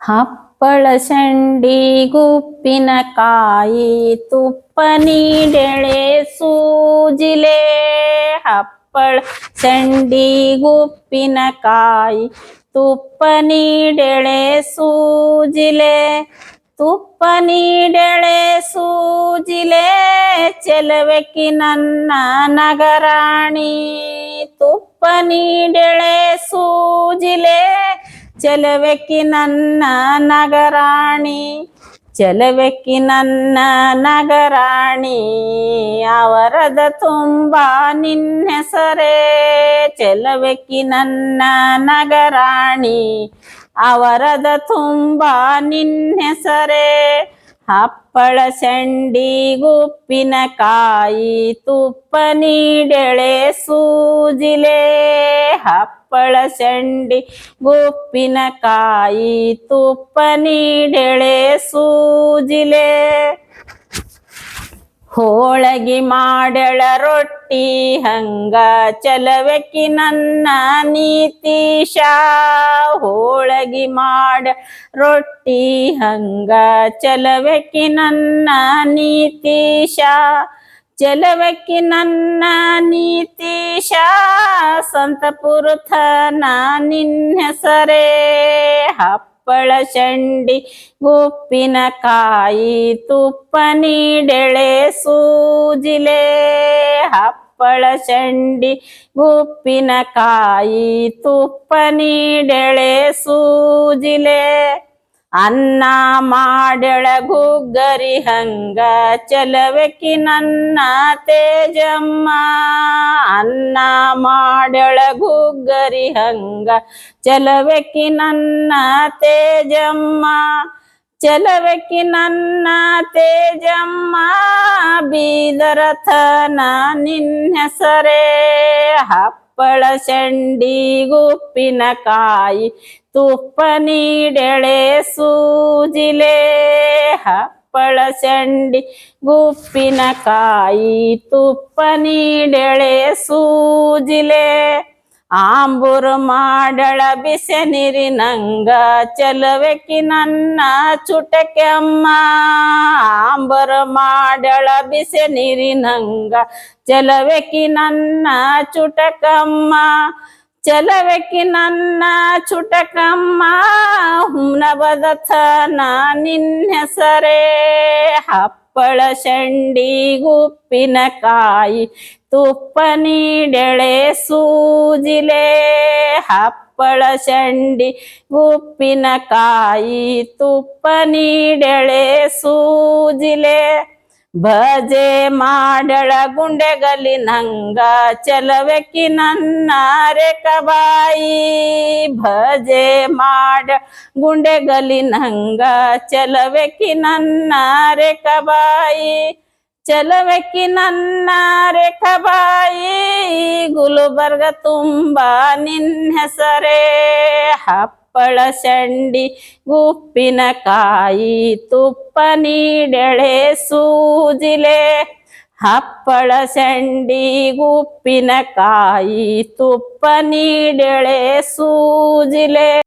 ಹಪ್ಪಳ ಶಂಡಿ ಗುಪ್ಪಿನಕಾಯಿ ತುಪ್ಪ ನೀಡೆಳೆ ಸೂಜಿಲೆ ಹಪ್ಪಳ ಶಂಡಿ ಗುಪ್ಪಿನಕಾಯಿ ತುಪ್ಪ ನೀಡೆಳೆ ಸೂಜಿಲೆ ತುಪ್ಪ ನೀಡೆಳೆ ಸೂಜಿಲೆ ಚೆಲುವೆಕಿ ನನ್ನ ನಗರಾಣಿ ತುಪ್ಪ ನೀಡೆಳೆ ಸೂಜಿಲೆ ಚೆಲುವೆಕ್ಕಿ ನನ್ನ ನಗರಾಣಿ, ಚಲವೆಕ್ಕಿ ನನ್ನ ನಗರಾಣಿ ಅವರದ ತುಂಬ ನಿನ್ನೆಸರೇ. ಚಲವೆಕ್ಕಿ ನನ್ನ ನಗರಾಣಿ ಅವರದ ತುಂಬ ನಿನ್ನೆಸರೇ. ಹಪ್ಪಳ ಸಂಡಿ ಗುಪ್ಪಿನಕಾಯಿ ತುಪ್ಪ ನೀಡೆಳೆ ಸೂಜಿಲೆ. ಹಪ್ಪಳ ಸಂಡಿ ಗುಪ್ಪಿನಕಾಯಿ ತುಪ್ಪ ನೀಡೆಳೆ ಸೂಜಿಲೆ. ಹೋಳಗಿ ಮಾಡಳ ರೊಟ್ಟಿ, ಹಂಗ ಚಲವೆಕಿ ನನ್ನ ನೀತೀಶ ಹೋಳಗಿ ಮಾಡ ರೊಟ್ಟಿ, ಹಂಗ ಚಲವೆಕಿ ನನ್ನ ನೀತೀಶ ಚಲವಕ್ಕಿ ನನ್ನ ನೀತೀಶ ಸಂತಪುರುಥನ ಸರೇ ಹೆಸರೇ. ಹಪ್ಪಳ ಶಂಡಿ ಗುಪ್ಪಿನಕಾಯಿ ತುಪ್ಪ ನೀಡೆಳೆ ಸೂಜಿಲೆ ಹಪ್ಪಳ ಶಂಡಿ ಗುಪ್ಪಿನಕಾಯಿ ತುಪ್ಪ ನೀಡೆಳೆ ಸೂಜಿಲೆ ಅನ್ನ ಮಾಡಳ ಗುಗ್ಗರಿ ಹಂಗ ಚಲವೆಕ್ಕಿ ನನ್ನ ತೇಜಮ್ಮ. ಅನ್ನ ಮಾಡಳ ಗುಗ್ಗರಿ ಹಂಗ ಚಲವೆಕ್ಕಿ ನನ್ನ ತೇಜಮ್ಮ. ಚಲವೆಕ್ಕಿ ನನ್ನ ತೇಜಮ್ಮ, ಬೀದರಥನ ನಿನ್ನ ಹೆಸರೇ. ಹಪ್ಪಳ ಗುಪ್ಪಿನಕಾಯಿ, ತುಪ್ಪ ನೀಡೆಳೆ ಸೂಜಿಲೆ, ಹಪ್ಪಳ ಶಂಡಿ ಗುಪ್ಪಿನಕಾಯಿ, ತುಪ್ಪ ನೀಡೆಳೆ ಸೂಜಿಲೆ, ಆಂಬುರು ಮಾಡಳ ಬಿಸೆ ನೀರಿನಂಗ, ಚಲವೆಕಿ ನನ್ನ ಚುಟಕೆಮ್ಮ ಆಂಬರು ಮಾಡಳ ಬಿಸೆ ನೀರಿನಂಗ. ಚಲವೆಕ್ಕಿ ನನ್ನ ಚುಟಕಮ್ಮ, ಚಲವೆಕಿ ನನ್ನ ಚುಟಕಮ್ಮ. ಹುಮ್ನಬದಥನ ನಿನ್ನ ಹೆಸರೇ ಹಪ್ಪಳ ಶಂಡಿ ಗುಪ್ಪಿನಕಾಯಿ ತುಪ್ಪ ನೀಡೆಳೆ ಸೂಜಿಲೆ, ಹಪ್ಪಳ ಚಂಡಿ ಉಪ್ಪಿನಕಾಯಿ, ತುಪ್ಪ ನೀಡೆಳೆ ಸೂಜಿಲೆ, ಭಜೆ ಮಾಡಳ ಗುಂಡೆಗಲಿ ನಂಗ ಚಲವೆಕ್ಕಿ ನನ್ನ ರೇಖಬಾಯಿ, ಭಜೆ ಮಾಡ ಗುಂಡೆಗಲಿ ನಂಗ ಚಲವೆಕ್ಕಿ ನನ್ನ ರೇಖಬಾಯಿ. ಚಲವೆಕ್ಕಿ ನನ್ನ ರೇಖಬಾಯಿ, ಗುಲ್ಬರ್ಗ ತುಂಬ ನಿನ್ನ ಹೆಸರೇ. ಹಪ್ಪಳ ಗುಪ್ಪಿನ ಕಾಯಿ ತುಪ್ಪ ನೀಡೆಳೆ ಸೂಜಿಲೆ. ಹಪ್ಪಳ ಚಂಡಿ ಗುಪ್ಪಿನ ಕಾಯಿ ತುಪ್ಪ ನೀಡೆಳೆ ಸೂಜಿಲೆ.